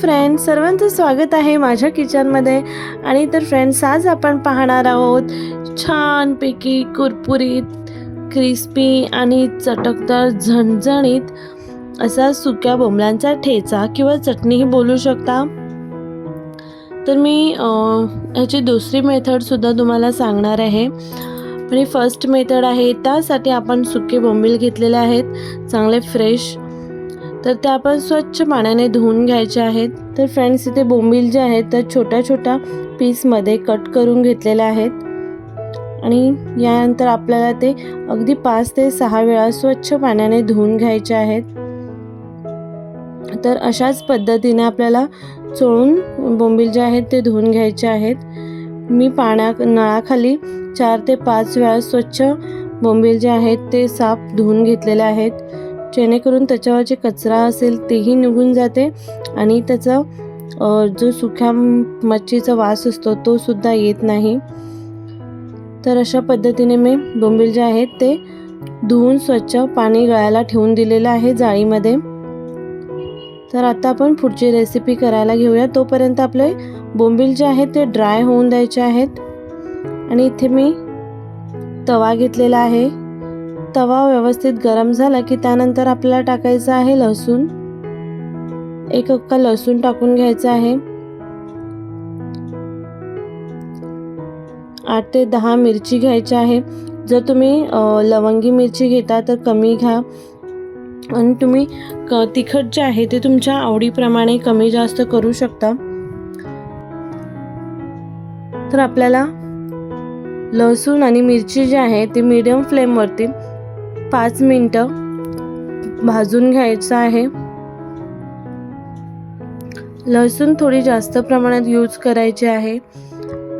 Friends सर्वांचं स्वागत आहे माझ्या किचनमध्ये आणि तर फ्रेंड्स आज आपण पाहणार आहोत छानपैकी कुरकुरीत क्रिस्पी आणि चटकदार झणझणीत असा सुक्या बोंबलांचा ठेचा किंवा चटणीही बोलू शकता. तर मी ह्याची दुसरी मेथडसुद्धा तुम्हाला सांगणार आहे. आणि फर्स्ट मेथड आहे त्यासाठी आपण सुके बोंबील घेतलेले आहेत. चांगले फ्रेश तर ते आपण स्वच्छ पाण्याने धुवून घ्यायच्या आहेत. तर फ्रेंड्स इथे बोंबील जे आहेत तर छोट्या छोट्या पीसमध्ये कट करून घेतलेल्या आहेत. आणि यानंतर आपल्याला ते अगदी पाच ते सहा वेळा स्वच्छ पाण्याने धुवून घ्यायचे आहेत. तर अशाच पद्धतीने आपल्याला चोळून बोंबील जे आहेत ते धुवून घ्यायचे आहेत. मी पाण्या नळाखाली चार ते पाच वेळा स्वच्छ बोंबील जे आहेत ते साफ धुवून घेतलेले आहेत. जेणेकरून त्याच्यावर जे कचरा असेल तेही निघून जाते आणि त्याचा जो सुक्या मच्छीचा वास असतो तो सुद्धा येत नाही. तर अशा पद्धतीने मी बोंबील जे आहेत ते धुवून स्वच्छ पाणी गळायला ठेवून दिलेलं आहे जाळीमध्ये. तर आता आपण पुढची रेसिपी करायला घेऊया. तोपर्यंत आपले बोंबील जे आहेत ते ड्राय होऊन द्यायचे आहेत. आणि इथे मी तवा घेतलेला आहे. तवा व्यवस्थित गरम झाला की त्यानंतर आपल्याला टाकायचं आहे लसूण. एक अक्का लसूण टाकून घ्यायचं आहे. आठ ते दहा मिरची घ्यायची आहे. जर तुम्ही लवंगी मिरची घेता तर कमी घ्या. आणि तुम्ही क तिखट जे आहे ते तुमच्या आवडीप्रमाणे कमी जास्त करू शकता. तर आपल्याला लसूण आणि मिरची जी आहे ती मीडियम फ्लेमवरती पाच मिनटं भाजून घ्यायचं आहे. लसूण थोडी जास्त प्रमाणात यूज करायची आहे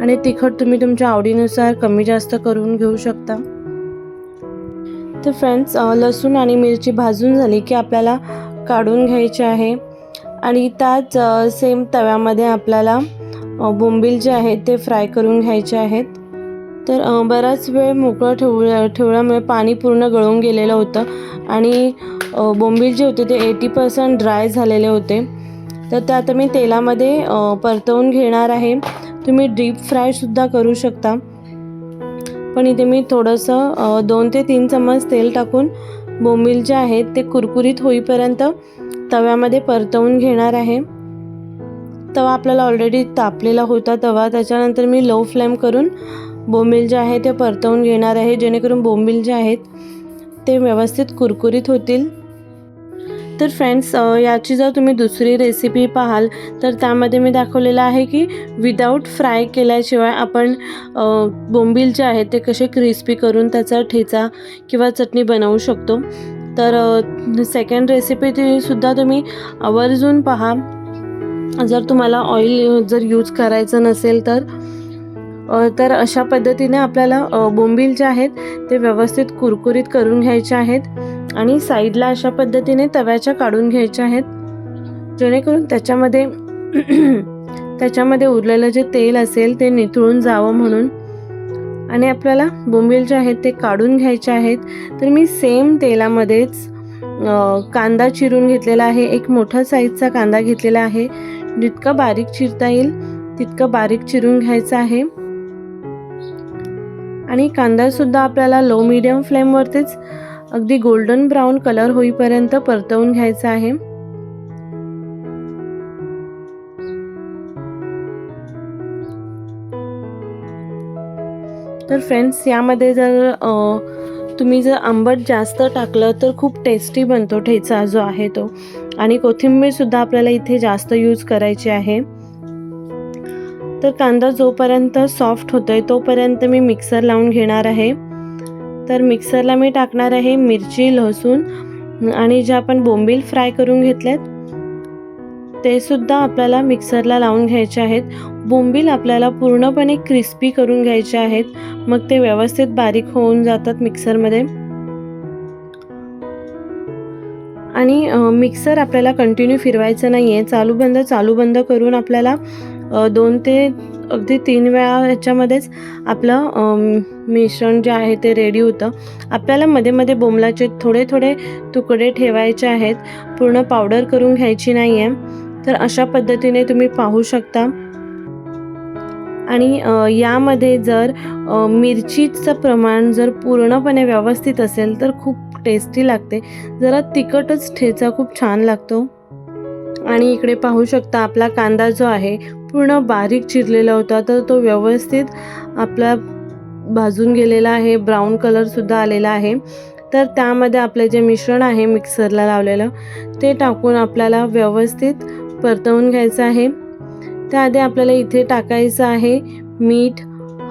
आणि तिखट तुम्ही तुमच्या आवडीनुसार कमी जास्त करून घेऊ शकता. तर फ्रेंड्स लसूण आणि मिरची भाजून झाली की आपल्याला काढून घ्यायची आहे आणि त्याच सेम तव्यामध्ये आपल्याला बोंबील जे आहेत ते फ्राय करून घ्यायचे आहेत. तर बराच वेळ मोकळं ठेवल्या ठेवल्यामुळे पाणी पूर्ण गळून गेलेलं होतं. आणि बोंबील जे होते ते एटी पर्सेंट ड्राय झालेले होते. तर ते आता मी तेलामध्ये परतवून घेणार आहे. तुम्ही डीप फ्रायसुद्धा करू शकता. पण इथे मी थोडंसं दोन ते तीन चम्मच तेल टाकून बोंबील जे आहेत ते कुरकुरीत होईपर्यंत तव्यामध्ये परतवून घेणार आहे. तवा आपल्याला ऑलरेडी तापलेला होता तवा त्याच्यानंतर मी लो फ्लेम करून बोंबील जे आहे ते परतवून घेणार आहे जेणेकरून बोंबील जे आहेत ते व्यवस्थित कुरकुरीत होतील. तर फ्रेंड्स याची जर तुम्ही दुसरी रेसिपी पाहाल तर त्यामध्ये मी दाखवलेलं आहे की विदाऊट फ्राय केल्याशिवाय आपण बोंबील जे आहेत ते कसे क्रिस्पी करून त्याचा ठेचा किंवा चटणी बनवू शकतो. तर सेकंड रेसिपी ती सुद्धा तुम्ही आवर्जून पहा. जर तुम्हाला ऑइल जर यूज करायचं नसेल तर तर अशा पद्धतीने आपल्याला बोंबील जे आहेत ते व्यवस्थित कुरकुरीत करून घ्यायचे आहेत आणि साईडला अशा पद्धतीने तव्याच्या काढून घ्यायच्या आहेत. जेणेकरून त्याच्यामध्ये त्याच्यामध्ये उरलेलं जे तेल असेल ते निथळून जावं म्हणून. आणि आपल्याला बोंबील जे आहेत ते काढून घ्यायचे आहेत. तर मी सेम तेलामध्येच कांदा चिरून घेतलेला आहे. एक मोठा साईजचा कांदा घेतलेला आहे. जितका बारीक चिरता येईल तितकं बारीक चिरून घ्यायचं आहे. आणि कांदासुद्धा आपल्याला लो मिडियम फ्लेमवरतीच अगदी गोल्डन ब्राऊन कलर होईपर्यंत परतवून घ्यायचा आहे. तर फ्रेंड्स यामध्ये जर तुम्ही जर आंबट जास्त टाकलं तर खूप टेस्टी बनतो ठेचा जो आहे तो. आणि कोथिंबीरसुद्धा आपल्याला इथे जास्त यूज करायची आहे. तर कांदा जोपर्यंत सॉफ्ट होतो आहे तोपर्यंत मी मिक्सर लावून घेणार आहे. तर मिक्सरला मी टाकणार आहे मिरची लसूण आणि जे आपण बोंबील फ्राय करून घेतलेत ते सुद्धा आपल्याला मिक्सरला लावून घ्यायचे आहेत. बोंबील आपल्याला पूर्णपणे क्रिस्पी करून घ्यायचे आहेत. मग ते व्यवस्थित बारीक होऊन जातात मिक्सरमध्ये आणि मिक्सर आपल्याला कंटिन्यू फिरवायचं नाही आहे चालू बंद चालू बंद करून आपल्याला दोन ते अगदी तीन वेळा ह्याच्यामध्येच आपलं मिश्रण जे आहे ते रेडी होतं. आपल्याला मध्ये मध्ये बोंबलाचे थोडे थोडे तुकडे ठेवायचे आहेत. पूर्ण पावडर करून घ्यायची नाही आहे तर अशा पद्धतीने तुम्ही पाहू शकता. आणि यामध्ये जर मिरचीचं प्रमाण जर पूर्णपणे व्यवस्थित असेल तर खूप टेस्टी लागते. जरा तिखटच ठेचा खूप छान लागतो. आणि इकडे पाहू शकता आपला कांदा जो आहे पूर्ण बारीक चिरलेला होता. तर तो व्यवस्थित आपला भाजून गेलेला आहे. ब्राऊन कलरसुद्धा आलेला आहे. तर त्यामध्ये आपलं जे मिश्रण आहे मिक्सरला लावलेलं ते टाकून आपल्याला व्यवस्थित परतवून घ्यायचं आहे. त्याआधी आपल्याला इथे टाकायचं आहे मीठ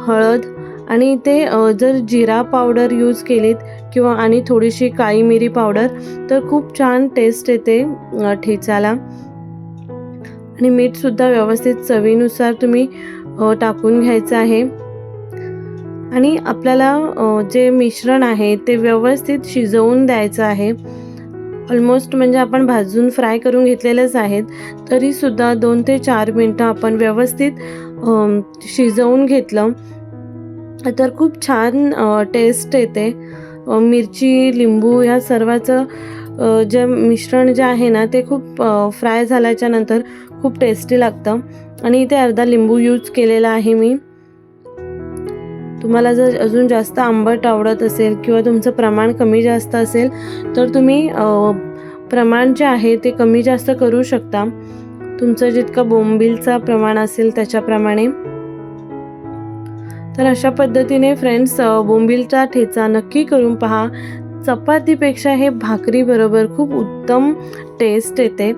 हळद आणि इथे जर जिरा पावडर यूज केलीत किंवा आणि थोडीशी काळी मिरी पावडर तर खूप छान टेस्ट येते ठेचाला. आणि मीठसुद्धा व्यवस्थित चवीनुसार तुम्ही टाकून घ्यायचं आहे. आणि आपल्याला जे मिश्रण आहे ते व्यवस्थित शिजवून द्यायचं आहे. ऑलमोस्ट म्हणजे आपण भाजून फ्राय करून घेतलेलेच आहेत. तरीसुद्धा दोन ते चार मिनटं आपण व्यवस्थित शिजवून घेतलं. तर खूप छान टेस्ट येते. मिरची लिंबू या सर्वाचं जे मिश्रण जे आहे ना ते खूप फ्राय झाल्याच्यानंतर खूप टेस्टी लागतं. आणि इथे अर्धा लिंबू यूज केलेला आहे मी. तुम्हाला जर अजून जास्त आंबट आवडत असेल किंवा तुमचं प्रमाण कमी जास्त असेल तर तुम्ही प्रमाण जे आहे ते कमी जास्त करू शकता. तुमचं जितकं बोंबिलचं प्रमाण असेल त्याच्याप्रमाणे. तर अशा पद्धतीने फ्रेंड्स बोंबिलचा ठेचा नक्की करून पहा. चपातीपेक्षा हे भाकरीबरोबर खूप उत्तम टेस्ट येते.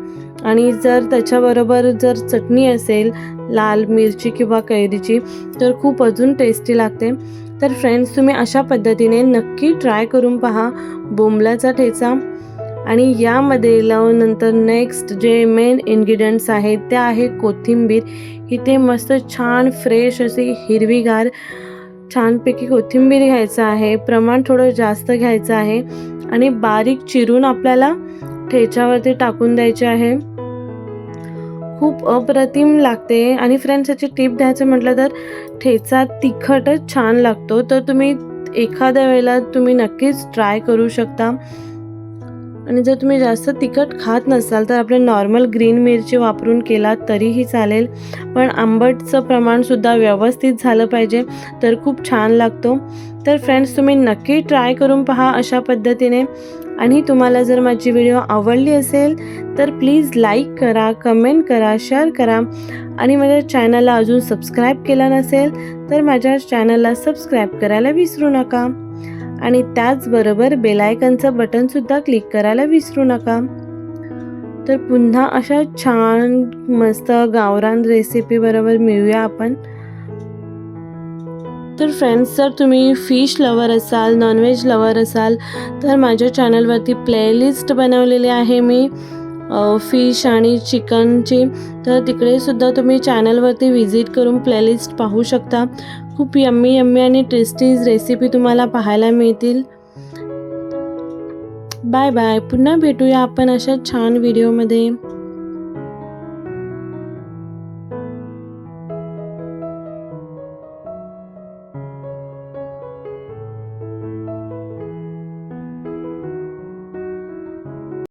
आणि जर त्याच्याबरोबर जर चटणी असेल लाल मिरची किंवा कैरीची तर खूप अजून टेस्टी लागते. तर फ्रेंड्स तुम्ही अशा पद्धतीने नक्की ट्राय करून पहा बोंबलाचा ठेचा. आणि यामध्ये लावनंतर नेक्स्ट जे मेन इन्ग्रेडियंट्स आहेत ते आहे कोथिंबीर. इथे मस्त छान फ्रेश अशी हिरवीगार छानपैकी कोथिंबीर घ्यायचं आहे. प्रमाण थोडं जास्त घ्यायचं आहे. आणि बारीक चिरून आपल्याला ठेच्यावरती टाकून द्यायचे आहे. खूप अप्रतिम लागते. आणि फ्रेंड्स याची टिप द्यायचं म्हटलं तर ठेचा तिखटच छान लागतो. तर तुम्ही एखाद्या वेळेला तुम्ही नक्कीच ट्राय करू शकता. आणि जर तुम्ही जास्त तिखट खात नसाल तर आपले नॉर्मल ग्रीन मिरची वापरून केला तरीही चालेल. पण आंबटचं प्रमाणसुद्धा व्यवस्थित झालं पाहिजे तर खूप छान लागतो. तर फ्रेंड्स तुम्ही नक्की ट्राय करून पहा अशा पद्धतीने. आणि तुम्हाला जर माझी व्हिडिओ आवडली असेल तर प्लीज लाईक करा कमेंट करा शेअर करा. आणि माझ्या चॅनलला अजून सबस्क्राईब केला नसेल तर माझ्या चॅनलला सबस्क्राईब करायला विसरू नका. आणि त्याचबरोबर बेलायकनचं बटनसुद्धा क्लिक करायला विसरू नका. तर पुन्हा अशा छान मस्त गावरान रेसिपीबरोबर मिळूया आपण. तर फ्रेंड्स जर तुम्ही फिश लवर असाल नॉनव्हेज लवर असाल तर माझ्या चॅनलवरती प्लेलिस्ट बनवलेली आहे मी फिश आणि चिकनची तर तिकडे सुद्धा तुम्ही चॅनलवरती व्हिजिट करून प्लेलिस्ट पाहू शकता. खूप यम्मी यम्मी आणि टेस्टीज रेसिपी तुम्हाला पाहायला मिळतील. बाय बाय पुन्हा भेटूया आपण अशा छान व्हिडिओमध्ये